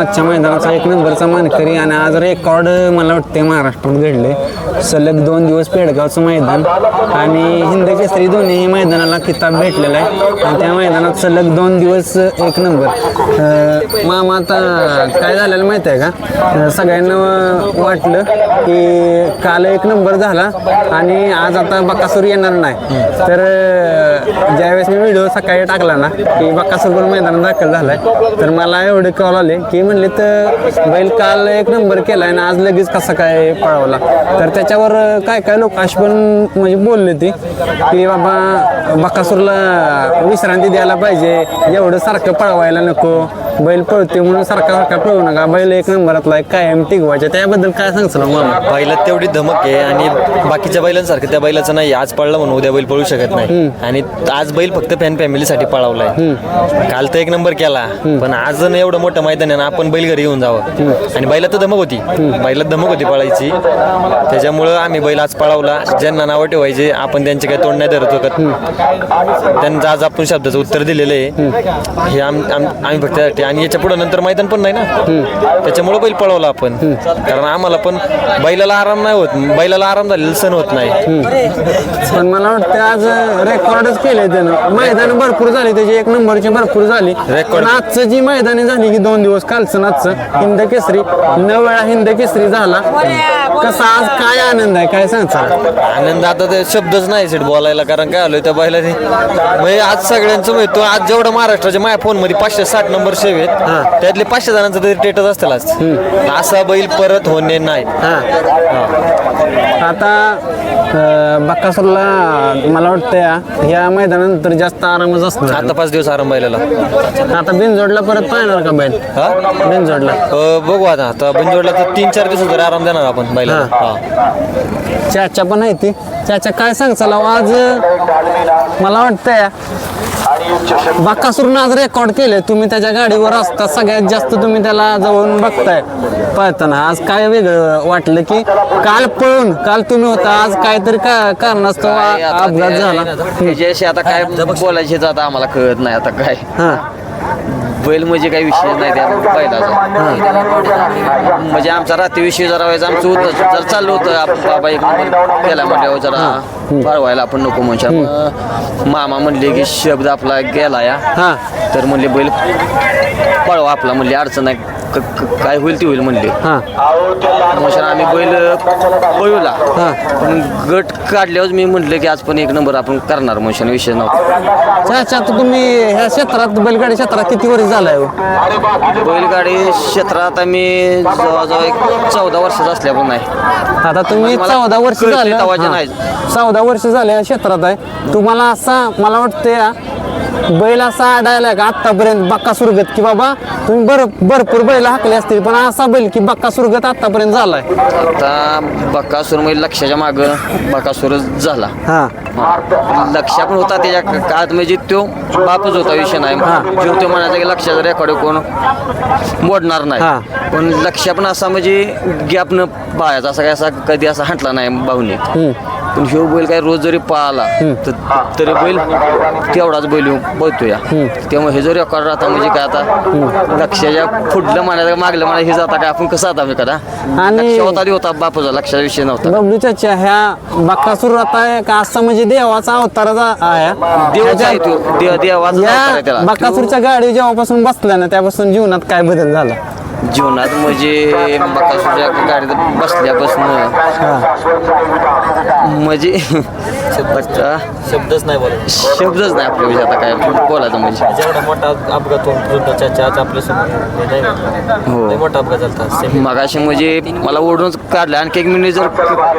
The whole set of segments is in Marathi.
आजच्या मैदानाचा एक नंबरचा मानकरी आणि आज रेकॉर्ड मला वाटते महाराष्ट्रात घडले सलग दोन दिवस पेडगावचं मैदान आणि हिंद केसरी दोन्ही मैदानाला किताब भेटलेला आहे. आणि त्या मैदानात सलग दोन दिवस एक नंबर. मामा आता काय झालेलं माहिती आहे का सगळ्यांना वाटलं की काल एक नंबर झाला आणि आज आता बकासूर येणार नाही. तर ज्यावेळेस मी व्हिडिओ सकाळी टाकला ना की बकासूर पण मैदानात दाखल झालाय. तर मला एवढे कॉल आले की म्हणले तर बैल काल एक नंबर केला आणि आज लगेच कसा काय पळवला? तर त्याच्यावर काय काय लोक अशी पण म्हणजे बोलले ते की बाबा बकासूरला विश्रांती द्यायला पाहिजे एवढं सारखं पळवायला नको. बैल पळते म्हणून सारखा सारखा पळवू नका. बैल एक नंबरातला आहे, कायम टिकवायचे. त्याबद्दल काय सांगचं मामा बैलात तेवढी धमक आहे आणि बाकीच्या बैलांसारखं त्या बैलाचं नाही. आज पळला म्हणून उद्या बैल पळू शकत नाही. आणि आज बैल फक्त फॅन फॅमिलीसाठी पळवलाय. काल तर एक नंबर केला. पण आज न एवढं मोठं मैदान आहे ना आपण बैल घरी येऊन जावं. आणि बैलात तर धमक होती. बैलात धमक होती पळायची. त्याच्यामुळं आम्ही बैल आज पळवला. ज्यांना नावं ठेवायचे आपण त्यांचे काही तोंड नाही धरत होत त्यांचं आज आपण शब्दाचं उत्तर दिलेलं आहे. हे आम आम- आम्ही फक्त त्यासाठी आणि याच्यापुढे नंतर मैदान पण नाही ना? त्याच्यामुळे बैल पळवला आपण. कारण आम्हाला पण बैलाला आराम नाही होत. बैलाला आराम झालेला सण होत नाही. पण मला वाटतं आज रेकॉर्डच केले त्यानं. मैदान भरपूर झाली. त्याची एक नंबरची भरपूर झाली. पण आजचं जी मैदानी झाली की दोन दिवस कालचं आजचं हिंद केसरी. न वेळा हिंद केसरी झाला. कसा आज काय आनंद आहे? काय सांगता? आनंद आता ते शब्दच नाही सेट बोलायला. कारण काय आलोय त्या बैलाने? म्हणजे आज सगळ्यांचं माहितो आज जेवढं महाराष्ट्राच्या माझ्या फोनमध्ये पाचशे साठ नंबर सेव आहेत. त्यातले पाचशे जणांचं तरी टेटच असतील आज. असा बैल परत होणे नाही. आता बक्कासूरला मला वाटतं या- मैदानानंतर जास्त आरामच असणार. आता पाच दिवस आराम बैलाला आता बिनजोडला परत पाहणार का बैल? हा? बिनजोडला. बघू आता. आता बिंजोडला तर तीन चार दिवस तरी आराम देणार आपण बैलाला. हा. चाचा पण आहे ती. चाचा काय सांगचाल आज मला वाटतंय बाकासूरनं आज रेकॉर्ड केले तुम्ही त्याच्या गाडीवर असता सगळ्यात जास्त तुम्ही त्याला जवळून बघताय. पळताना. आज काय वेगळं वाटलं की काल पळून काल तुम्ही होता आज काहीतरी का कारणास्तव आता अपघात झाला. त्याच्याशी आता काय बोलायचे आता आम्हाला कळत नाही. आता काय? हा. बैल म्हणजे काही विषय नाही त्या बैलाचा. म्हणजे आमचा रात्री विषय जरा व्हायचा आमचं होतं जर चाललं होतं आपण बाबा एक नंबर केला म्हणल्यावर जरा पळवायला आपण नको म्हणजे मामा म्हणले की शब्द आपला गेला या. हा. तर म्हणले बैल पळवा आपला म्हणले अडचण आहे क- क- काय होईल ती होईल म्हणले हा आम्ही बैल पळवला हा. पण गट काढल्यावर मी म्हटलं की आज पण एक नंबर आपण करणार म्हणून विषय नव्हता आता तुम्ही ह्या क्षेत्रात बैलगाडी क्षेत्रात किती वर्ष झालाय हो? बैलगाडी क्षेत्रात आम्ही जवळजवळ एक चौदा वर्षाचा असल्यापासून आहे आता तुम्ही मला चौदा वर्ष झाले हा. नाही. चौदा वर्ष झाले या क्षेत्रात आहे तुम्हाला असा मला वाटतं बैल असा आढळला का आतापर्यंत बक्का सुरगत की बाबा तुम्ही भर भरपूर बैल हाकले असतील पण असा बैल की बक्का सुरगत आतापर्यंत झालाय. आता बकासूर म्हणजे लक्षाच्या माग बकासूरच झाला. हा. लक्ष पण होता त्याच्या काळात म्हणजे तो बापच होता विषय नाही. जीव तो म्हणायचा की लक्षाचा रेकॉर्ड कोण मोडणार हा. नाही पण लक्ष पण असा म्हणजे गॅप न पाहायचा असा काय असा कधी असा हटला नाही भाऊने. पण ह्यो बैल काय रोज जरी पाळला तर तरी बैल तेवढाच बैल येऊन या. त्यामुळे हे जर रेकॉर्ड राहता म्हणजे काय आता? लक्षाच्या पुढलं म्हणायचं मागलं म्हणायचं हे जाता काय? आपण कसं आता मी कदा आणि- होता होता बापूचा लक्षाचा विषय नव्हता. बबलू चाचा ह्या बक्कासूर आता का? असा म्हणजे देवाचा अवताराचा आहे. देवच आहे तो. देव देवाचा बक्कासूरच्या गाडी जेव्हापासून बसल्या ना त्यापासून जीवनात काय बदल झाला? जीवनात म्हणजे बकासूरच्या गाडीत बसल्यापासून म्हणजे आता शब्दच नाही बोलत शब्दच नाही आपल्या विषयी आता काय बोलायचं म्हणजे. जेवढा मोठा अपघात होऊन चाचा आज आपल्यासमोर हो. मोठा अपघात झाला मगाशी म्हणजे मला ओढूनच काढलं आणखी एक मिनिट जर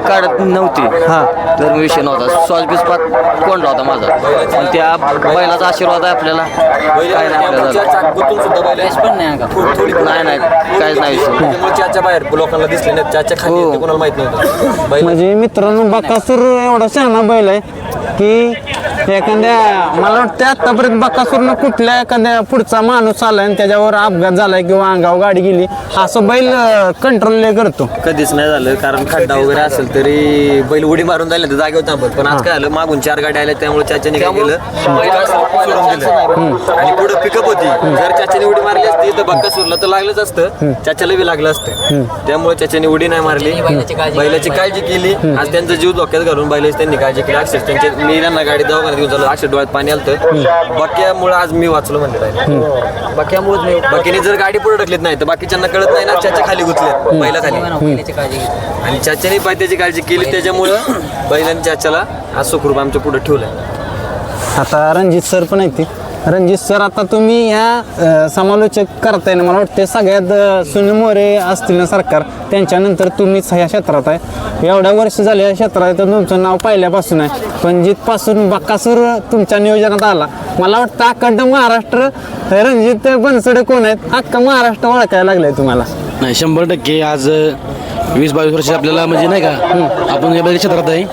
काढत नव्हती हा. तर विषय नव्हता. श्वास बीस पाक कोंडला होता माझा. पण त्या बैलाचा आशीर्वाद आहे आपल्याला. काय नाही आपल्याला नाही नाही काहीच नाही विषय. चाच्या बाहेर लोकांना दिसले नाही चाच्या खाली हो. होते, कोणाला माहीत नव्हतं. बैल म्हणजे मित्रांनो बकासूर एवढा शहाणा बैल आहे की एखाद्या मला वाटतं आतापर्यंत बकासूरनं कुठल्या एखाद्या पुढचा माणूस आलाय आणि त्याच्यावर अपघात झालाय किंवा अंगावर गाडी गेली असं बैल कंट्रोल करतो. कधीच नाही झालं कारण खड्डा वगैरे असेल तरी बैल उडी मारून झाले तर जागेवर थांबत. पण आज काय आलं मागून चार गाड्या आल्या त्यामुळे चाच्याने काय केलं सोडून दिलं. आणि पुढे पिकअप होती. जर चाच्याने उडी मारली असती तर बक्का सुरला तर लागलंच असतं. चाच्याला बी लागलं असतं. त्यामुळे चाच्याने उडी नाही मारली. बैलाची काळजी केली. आज त्यांचा जीव धोक्यात घालून बैलाची त्यांनी काळजी केली. अक्षर त्यांचे मी त्यांना गाडी दवाखान्यात घेऊन चाललो अक्षर डोळ्यात पाणी आलं बक्यामुळे आज मी वाचलो म्हणले बक्यामुळे बाकीने जर गाडी पुढे ढकलीत नाही तर बाकीच्यांना कळत नाही ना चाच्या खाली गुतले बैला खाली. आणि चाच्याने पाय त्याची काळजी केली त्याच्यामुळं बैलांनी चाच्याला आज सुखरूप आमच्या पुढे ठेवलंय. आता रणजित सर पण आहेत ते. रणजित सर आता तुम्ही ह्या समालोचक करताय ना मला वाटते सगळ्यात सुनील मोरे असतील ना सरकार त्यांच्यानंतर तुम्हीच ह्या क्षेत्रात आहे. एवढ्या वर्ष झाले या क्षेत्रात तर तुमचं नाव पहिल्यापासून आहे. पण जिथपासून बक्कासूर तुमच्या नियोजनात आला मला वाटतं अखंड महाराष्ट्र रणजित बनसडे कोण आहेत? अख्खा महाराष्ट्र ओळखायला लागलाय तुम्हाला. नाही शंभर टक्के आज वीस बावीस वर्ष आपल्याला म्हणजे नाही का आपण या क्षेत्रात आहे.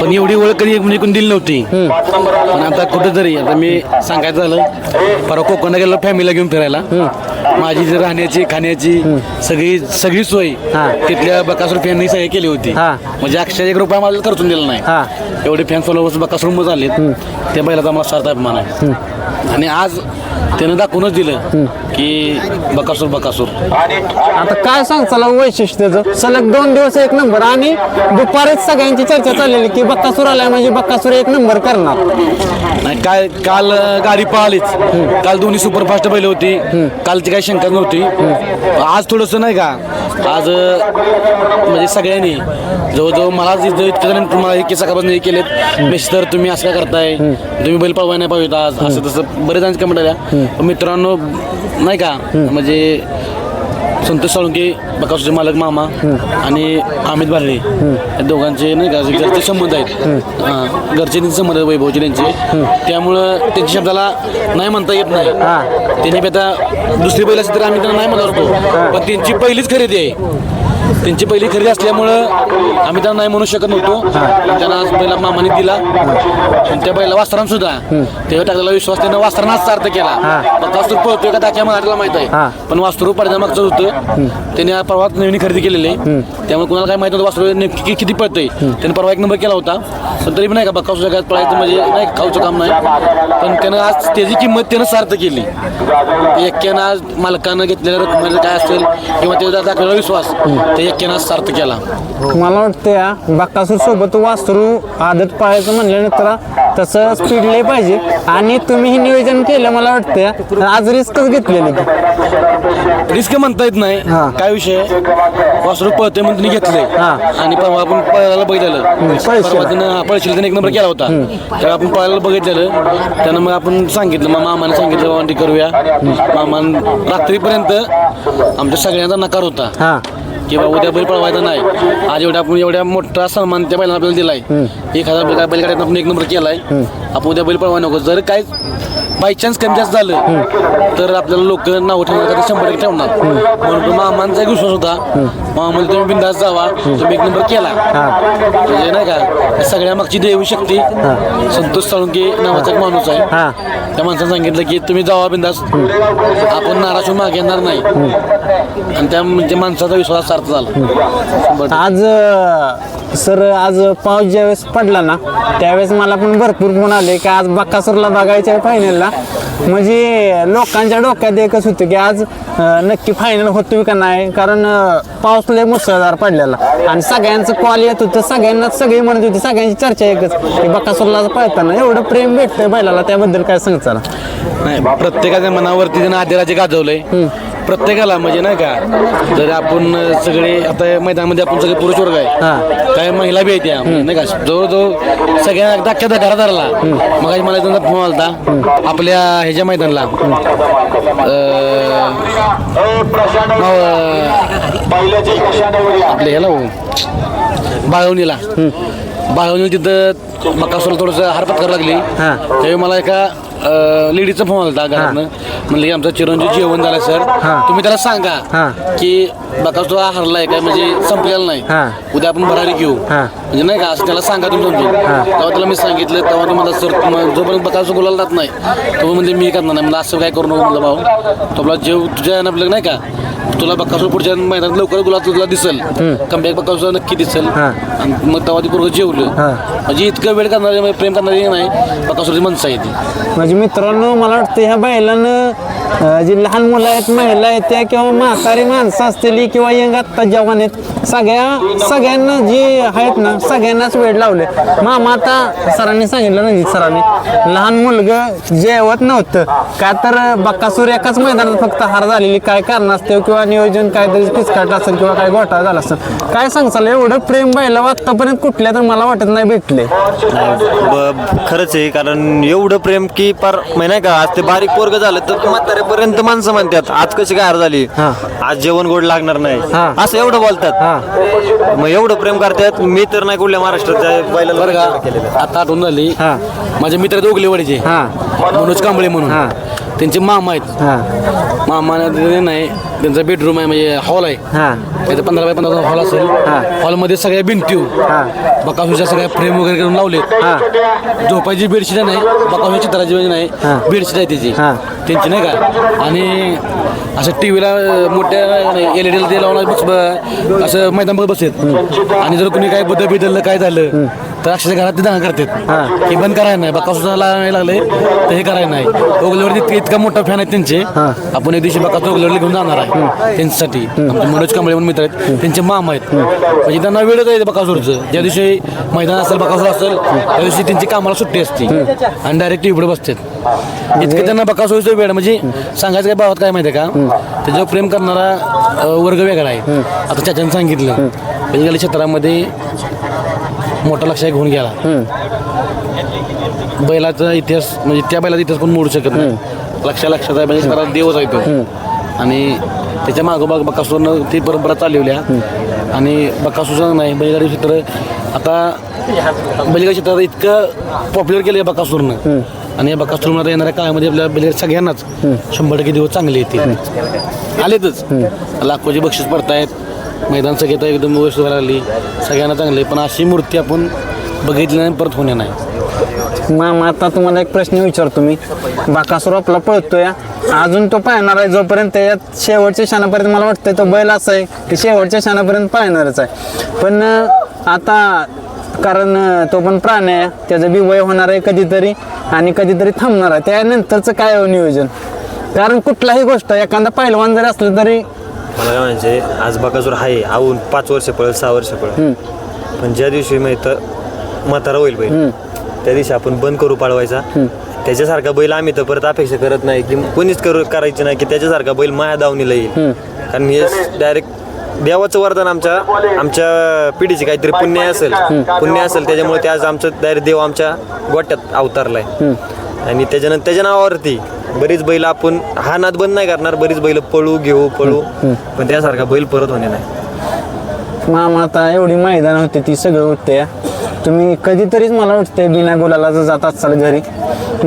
पण एवढी ओळख कधी म्हणजे कोणी दिली नव्हती. पण आता कुठेतरी आता मी सांगायचं झालं परवा कोकणाला गेलो फॅमिलीला घेऊन फिरायला. माझी जी राहण्याची खाण्याची सगळी सगळी सोय. तिथल्या बकासूर फॅननी सगळी केली होती. म्हणजे अक्षर एक रुपया मला खर्चून दिला हा. नाही एवढे फॅन फॉलोअर्स बकासूरमध्ये आलेत त्या बैलाचा मला सार्थ अभिमान आहे. आणि आज त्यानं दाखवूनच दिलं की बकासूर बकासूर. आता काय सांगचाल वैशिष्ट्य त्याचं. सलग दोन दिवस एक नंबर आणि दुपारीच सगळ्यांची चर्चा चाललेली की बक्कासूर आलाय म्हणजे बक्कासूर एक नंबर करणार. नाही काय काल गाडी पळालीच. काल दोन्ही सुपरफास्ट बैल होती. कालची काही शंका नव्हती. आज थोडंसं नाही का आज म्हणजे सगळ्यांनी जवळजवळ मला इतकं तुम्हाला एक सकाळपासून हे केलेत. मिस्टर तुम्ही असं काय करताय? तुम्ही बैल पळवाय नाही पाहिजे आज. असं तसं बरेच जणांची कमेंट आल्या. पण मित्रांनो नाही का? म्हणजे संतोष साळुंके बकासूरचे मालक मामा आणि अमित भार्डे या दोघांचे नाही का घरचे संबंध आहेत. हां, घरचे त्यांचे संबंध आहेत वैभवचे त्यांचे. त्यामुळं त्यांच्या शब्दाला नाही म्हणता येत नाही. त्यांनी बी आता दुसरी बैल असली तर आम्ही त्यांना नाही म्हणत होतो. पण त्यांची पहिलीच खरेदी आहे. त्यांची पहिली खरेदी असल्यामुळं आम्ही त्यांना नाही म्हणू शकत नव्हतो. त्यांना आज पहिला मामाने दिला. आणि त्या बैला वास्त्रान सुद्धा. तेव्हा टाकलेला विश्वास त्यानं वास्त्रांनाच अर्थ केला. बकासूर पळतोय का दाख्या मराठीला माहीत. आहे. पण वास्तरू पडद्या मागचं होतं त्याने परवा नवीन खरेदी केलेली. आहे त्यामुळे कुणाला काय माहीत नव्हतं वास्तरू नेमकी किती पळतंय. त्याने परवा एक नंबर केला होता. पण तरी पण नाही का बकासूर जगात पळायचं म्हणजे नाही खाऊचं काम नाही. पण त्यानं आज त्याची किंमत त्यानं सार्थ केली. एक्क्यानं आज मालकानं घेतलेल्या रकमेचं काय असेल किंवा त्याचा दाखवलेला विश्वास. ते आज सार्थ केला. मला वाटतं या बक्कासूर सोबत वासरू आदत पाहायचं म्हणल्यानंतर तसं स्पीड लय पाहिजे. आणि तुम्ही हे नियोजन केलं मला वाटतं. आज रिस्कच घेतलेली. रिस्क म्हणता येत नाही. हा. काय विषय? वासरू पळतोय म्हणून तिने हा. आणि परवा आपण पळायला बघितलेलं. पळशीला. परवा एक नंबर केला होता. तेव्हा आपण पळायला बघितलेलं. त्यानं मग आपण सांगितलं मग मामाने सांगितलं बाबा करूया. मामान रात्रीपर्यंत आमच्या सगळ्यांचा नकार होता. हा. की बाबा उद्या बैल पळवायचा नाही. आज एवढ्या आपण एवढ्या मोठा सन्मान त्या बैलांना आपल्याला दिलाय. एक हजार बैल- बैलगाड्यात आपण एक नंबर केलाय. आपण उद्या बैल पळवाय नको. जर काय बाय चान्स कमी जास्त झालं तर आपल्याला लोक नाव ठेवणार का? ते शंभर टक्के ठेवणार. म्हणून मामांचा एक विश्वास होता. मामा म्हणजे तुम्ही बिंदास जावा. तुम्ही एक नंबर केला. म्हणजे नाही का सगळ्या मागची देवी शक्ती. संतोष साळुंके नावाचा एक माणूस आहे. त्या माणसानं सांगितलं की तुम्ही जावा बिंदास. आपण नाराज होऊन मागे येणार नाही. आणि त्या म्हणजे माणसाचा विश्वास सार्थ झाला. आज सर आज पाऊस ज्यावेळेस पडला ना त्यावेळेस मला पण भरपूर फोन आले की आज बक्कासूरला बघायच्या फायनलला म्हणजे लोकांच्या डोक्यात एकच होतं की आज नक्की फायनल होतो का नाही? कारण पाऊस लय मुसळधार पडलेला. आणि सगळ्यांचं कॉल येत होतं सगळ्यांना सगळी म्हणत होती सगळ्यांची चर्चा एकच. की बक्कासूरला पळताना एवढं प्रेम भेटतंय बैलाला त्याबद्दल काय सांगचाल नाही प्रत्येकाच्या मनावरती त्यानं आदिराजे गाजवलंय. प्रत्येकाला म्हणजे नाही का जर आपण सगळे आता मैदानामध्ये आपण सगळे पुरुष वर्ग आहे. काय महिला बी आहेत नाही का जवळजवळ सगळ्या अख्ख्या घरात धरला मग मला त्यांचा फोन आलता आपल्या ह्याच्या मैदानला. आपल्या ह्याला हो बाळवणीला. बाळवणी तिथं बकासूरला थोडंसं हार पत्कार लागली. त्यावेळी मला एका लेडीचा फोन आला घरातनं. म्हणलं की आमचं चिरंजीव जेवण झालं सर हा. तुम्ही त्याला सांगा हा. की बकास तो हरलाय काय म्हणजे संपलेला नाही. उद्या आपण भरारी घेऊ हा. म्हणजे नाही का असं त्याला सांगा तुम्ही समजून तेव्हा त्याला मी सांगितलं तेव्हा तुम्हाला सर तुम्हाला जोपर्यंत बकास बोलायला जात नाही तो म्हणजे मी करणार नाही मला असं काय करू नको म्हणलं भाऊ तुला जेव तुझ्या आपलं नाही का तुला बक्कासूर पुढच्या मैदानात लवकर गुलाब तुला दिसल. कमबॅक बक्कासूर नक्की दिसल. आणि मग तेव्हा ती पोरगं जेवलं. म्हणजे इतकं वेळ करणारे प्रेम करणारी नाही बक्कासूरची माणसं आहे ती. म्हणजे मित्रांनो मला वाटतं ह्या बैलानं अं, जी लहान मुलं आहेत महिला आहेत त्या किंवा म्हातारी माणसं असतील किंवा यंग आत्ता जवान आहेत सगळ्या सगळ्यांना जी आहेत ना सगळ्यांनाच वेळ लावले. मामा आता सरांनी सांगितलं नाही सरांनी लहान मुलगं जेवत नव्हतं. का तर बक्कासूर एकाच मैदानात फक्त हार झालेली काय कारण असते किंवा नियोजन काहीतरी पिचकाट असेल किंवा काय घोटाळा झाला असेल. काय सांगसाल एवढं प्रेम बायला आत्तापर्यंत कुठल्या तर मला वाटत नाही भेटले. ब- खरंच आहे कारण एवढं प्रेम की पार माहिती म्हणजे नाही का आज ते बारीक पोरग झालं तर म्हाताऱ्यापर्यंत माणसं म्हणतात आज कशी काय हार झाली हा. आज जेवण गोड लागणार नाही हा. असं एवढं बोलतात हा मग एवढं प्रेम करतात मी तर नाही कुठल्या महाराष्ट्राच्या बरं का आता आठवण झाली हा. माझे मित्र दोघले वडीचे हा. मनोज कांबळे म्हणून हा. त्यांचे मामा आहेत. हा. मामा नाही त्यांचा बेडरूम आहे म्हणजे हॉल आहे. हा. त्याचं पंधरा बाय पंधरा हॉल असेल. हा. हॉलमध्ये सगळ्या भिंती हा. बकासूच्या सगळ्या फ्रेम वगैरे करून लावलेत. हा. झोपायची बेडशीट नाही बकासूच्या चित्राची म्हणजे नाही. बेडशीट आहे त्याची. हा. त्यांची नाही का? आणि असं टी व्हीला मोठ्या एल ई डीला ते लावून बस ब- असं मैदान बघत बसतात आणि जर कुणी काय बदल बिदललं काय झालं तर अक्षरशः घरात ते दंगा करतात. हे बंद करायला नाही. बकासूला नाही लागले तर हे करायला नाही. ओगल्यावरती इतका- मोठा फॅन आहे त्यांचे. आपण एक दिवशी बकासूर ओगल्यावरती घेऊन जाणार आहे. त्यांच्यासाठी. आमचे मनोज कांबळे म्हणून मित्र आहेत. त्यांचे माम आहेत. म्हणजे त्यांना वेळच आहे बकासूरचं. ज्या दिवशी मैदान असेल बकासूर असेल त्या दिवशी त्यांची कामाला सुट्टी असते. आणि डायरेक्ट टीव्हीकडे बसतात. इतकं त्यांना बकासूरचं वेळ म्हणजे सांगायचं काय भावात काय माहिती आहे का? त्याच्यावर प्रेम करणारा वर्ग वेगळा आहे. आता चाच्यानं सांगितलं. बैलगाडी क्षेत्रामध्ये मोठा लक्ष घेऊन गेला. बैलाचा इतिहास म्हणजे त्या बैलाचा इतिहास कोण मोडू शकत नाही. लक्ष लक्षात आहे म्हणजे खरा देवच आहे तो. आणि त्याच्या मागोमाग बकासूरनं ती परंपरा चालवल्या. आणि बकासूरचं नाही बैलगाडी क्षेत्र आता बैलगाडी क्षेत्रात इतकं पॉप्युलर केलं आहे बकासूरनं आणि या बकासूरमध्ये येणाऱ्या काळामध्ये आपल्या बैलगाडी सगळ्यांनाच शंभर टक्के दिवस चांगले येतील. आलेतच. लाखोची बक्षीस पडतायत. मैदान सगळे एकदम व्यवस्थित व्हायला लागली. सगळ्यांना चांगले. पण अशी मूर्ती आपण बघितली नाही परत होण्या नाही. मामा आता तुम्हाला एक प्रश्न विचारतो मी. बाकासूर आपला पळतोय. अजून तो पाहणार आहे जोपर्यंत त्याच्यात शेवटच्या क्षणापर्यंत मला वाटतं तो बैल असा आहे की शेवटच्या क्षणापर्यंत पाहणारच आहे. पण आता कारण तो पण प्राणी आहे. त्याचं बी वय होणार आहे कधीतरी आणि कधीतरी थांबणार आहे. त्यानंतरचं काय हो नियोजन? कारण कुठलाही गोष्ट एखादा पहिलवान जरी असलं तरी मला काय म्हणायचे आज बकासूर आहे आऊन पाच वर्ष पळेल सहा वर्ष पळेल. पण ज्या दिवशी माहीत म्हातारा होईल बैल त्या दिवशी आपण बंद करू पाळवायचा. त्याच्यासारखा बैल आम्ही तर परत अपेक्षा करत नाही की कोणीच करू करायची नाही की त्याच्यासारखा बैल माया दावणीला येईल. कारण हे डायरेक्ट देवाचं वरदान आमच्या आमच्या पिढीची काहीतरी पुण्य असेल. पुण्य असेल त्याच्यामुळे ते आज आमचं डायरेक्ट देव आमच्या गोट्यात अवतारलाय. आणि त्याच्यानंतर त्याच्या नावावरती बरीच बैल आपण हा नाद बंद नाही करणार बरीच बैल पळू घेऊ पळू. पण त्यासारखा बैल परत होणे नाही. मामा आता एवढी मैदान होते ती सगळं होते तुम्ही कधीतरीच मला वाटतंय बिना गुलाला जात असाल घरी.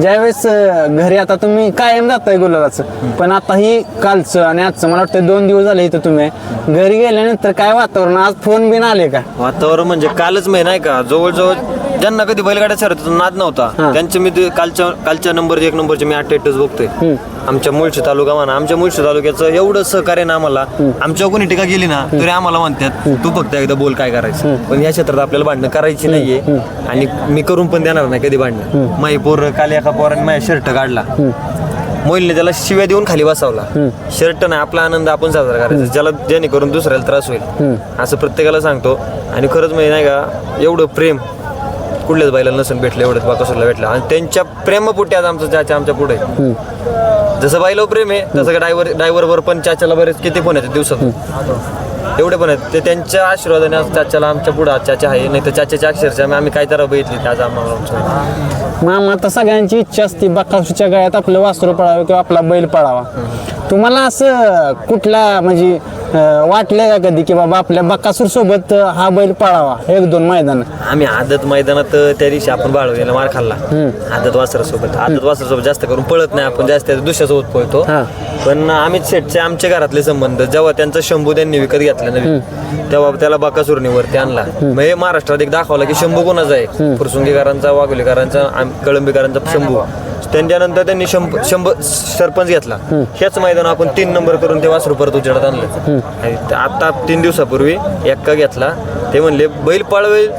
ज्यावेळेस अं, घरी आता तुम्ही कायम जाताय गुलालाचं. पण आता ही कालचं आणि आजचं मला वाटतं दोन दिवस झाले इथं तुम्ही. घरी गेल्यानंतर काय वातावरण? आज फोन बिन आले का? वातावरण म्हणजे कालच मी नाही का? जवळजवळ ज्यांना कधी बैलगाड्या शर्यतीचा नाद नव्हता. त्यांचे मी ते कालच्या कालच्या नंबर एक नंबरचे मी स्टेटस बघतोय. आमच्या मुळशी तालुका म्हणा आमच्या मुळशी तालुक्याचं एवढं सहकार्य ना आम्हाला आमच्या कोणी टीका गेली ना तरी आम्हाला म्हणतात तू फक्त एकदा बोल काय करायचं. पण या क्षेत्रात आपल्याला भांडणं करायची नाहीये. आणि मी करून पण देणार नाही कधी भांडणं. माई पोर काल एका पोराने माझ्या शर्ट काढला. मोईलने त्याला शिव्या देऊन खाली बसवला. शर्ट नाही आपला आनंद आपण साजरा करायचा. ज्याला जेणेकरून दुसऱ्याला त्रास होईल. असं प्रत्येकाला सांगतो. आणि खरंच म्हणजे नाही का एवढं प्रेम कुठल्याच बाईला नसून भेटलं एवढंच बाकासूरला भेटलं. आणि त्यांच्या प्रेमपोटी आज आमचं चाचा आमच्या पुढे आहे. जसं बाईला प्रेम आहे तसं ड्रायव्हर ड्रायव्हरवर पण चाच्याला बरेच किती फोन येतात दिवसातून एवढे पण आहेत. ते त्यांच्या आशीर्वादाने आज चाच्याला आमच्या पुढे चाचा आहे. नाही तर चाच्याच्या अक्षरशः आम्ही काय तर बघितली आज आम्हाला आमचं. मामा आता सगळ्यांची इच्छा असते बाकासूच्या गळ्यात आपलं वासरू पळावं किंवा आपला बैल पळावा. तुम्हाला असं कुठला म्हणजे वाटले का कधी की बाबा आपल्या बकासूर सोबत हा बैल पळावा? एक दोन मैदान. आम्ही आदत मैदानात त्या दिवशी आपण बाळवलेला मार खाल्ला. आदत वासरासोबत. आदत वासरासोबत जास्त करून पळत नाही आपण जास्त दुसऱ्यासोबत पळतो. पण आम्ही शेटचे आमच्या घरातले संबंध जेव्हा त्यांचा शंभू त्यांनी विकत घेतला नवीन तेव्हा त्याला बाकासुरनी वरती आणला. मग हे महाराष्ट्रात एक दाखवला की शंभू कोणाचा आहे? फुरसुंगीकरांचा वाघोलीकरांचा कळंबीकरांचा शंभू. त्यांच्यानंतर त्यांनी शंभ शंभ सरपंच घेतला. हेच मैदान आपण तीन नंबर करून ते वासरू परत उजेडात आणलं. आता तीन दिवसापूर्वी एक्का घेतला. ते म्हणले बैल पळवेल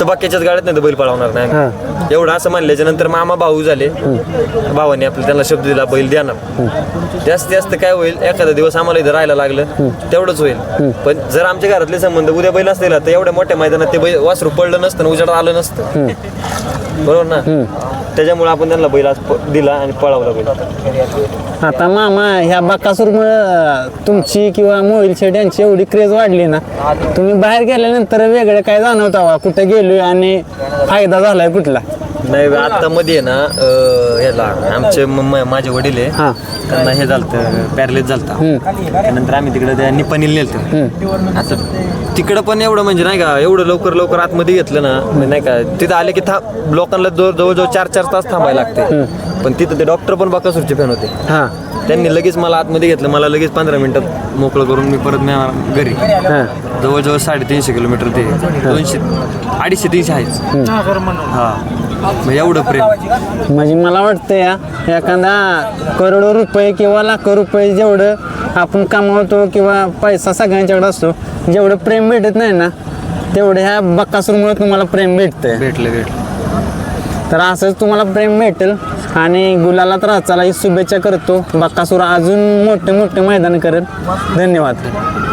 तर बाकीच्याच गाड्यात नाही तर बैल पळवणार नाही. एवढं असं म्हणल्याच्या नंतर मामा भाऊ झाले. भावाने आपलं त्यांना शब्द दिला बैल देणार. जास्त जास्त काय होईल एखादा दिवस आम्हाला इथं राहायला लागलं तेवढंच होईल. पण जर आमच्या घरातले संबंध उद्या बैल असतील तर एवढ्या मोठ्या मैदानात ते बैल वासरू पडलं नसतं आणि उजेडात आलं नसतं. बरोबर ना? त्याच्यामुळे आपण त्यांना बैल दिला आणि पळवला बैल. आता मामा ह्या बकासूरमुळं तुमची किंवा मोहिल शेट यांची एवढी क्रेज वाढली ना तुम्ही बाहेर गेल्यानंतर वेगळं काय जाणवता कुठं गेलोय आणि फायदा झालाय कुठला? नाही आता मध्ये आहे ना अं, ह्याला आमचे म- म- माझे वडील हा. आहे त्यांना हे झालं पॅरलेस झालता. त्यानंतर आम्ही तिकडे त्या निपाणीला नेलतो. असं तिकडं पण एवढं म्हणजे नाही का एवढं लवकर लवकर आतमध्ये घेतलं ना म्हणजे नाही का तिथं आले की थांब लोकांना जवळ जवळजवळ चार चार तास थांबायला लागते. पण तिथं ते डॉक्टर पण बाकासूरचे फॅन होते. हां. त्यांनी लगेच मला आतमध्ये घेतलं. मला लगेच पंधरा मिनिटात मोकळं करून मी परत मी घरी. जवळजवळ साडेतीनशे किलोमीटर ते दोनशे अडीचशे तीनशे आहेच. हा. मग एवढं प्रेम. म्हणजे मला वाटतं या एखादा करोडो रुपये किंवा लाखो रुपये जेवढं आपण कमावतो किंवा पैसा सगळ्यांच्याकडे असतो जेवढं प्रेम भेटत नाही ना तेवढं ह्या बकासूरमुळे तुम्हाला प्रेम भेटतंय. भेटलं भेटलं. तर असंच तुम्हाला प्रेम भेटेल. आणि गुलाला तर ही शुभेच्छा करतो. बक्कासुरा अजून मोठे मोठे मैदान करेल. धन्यवाद.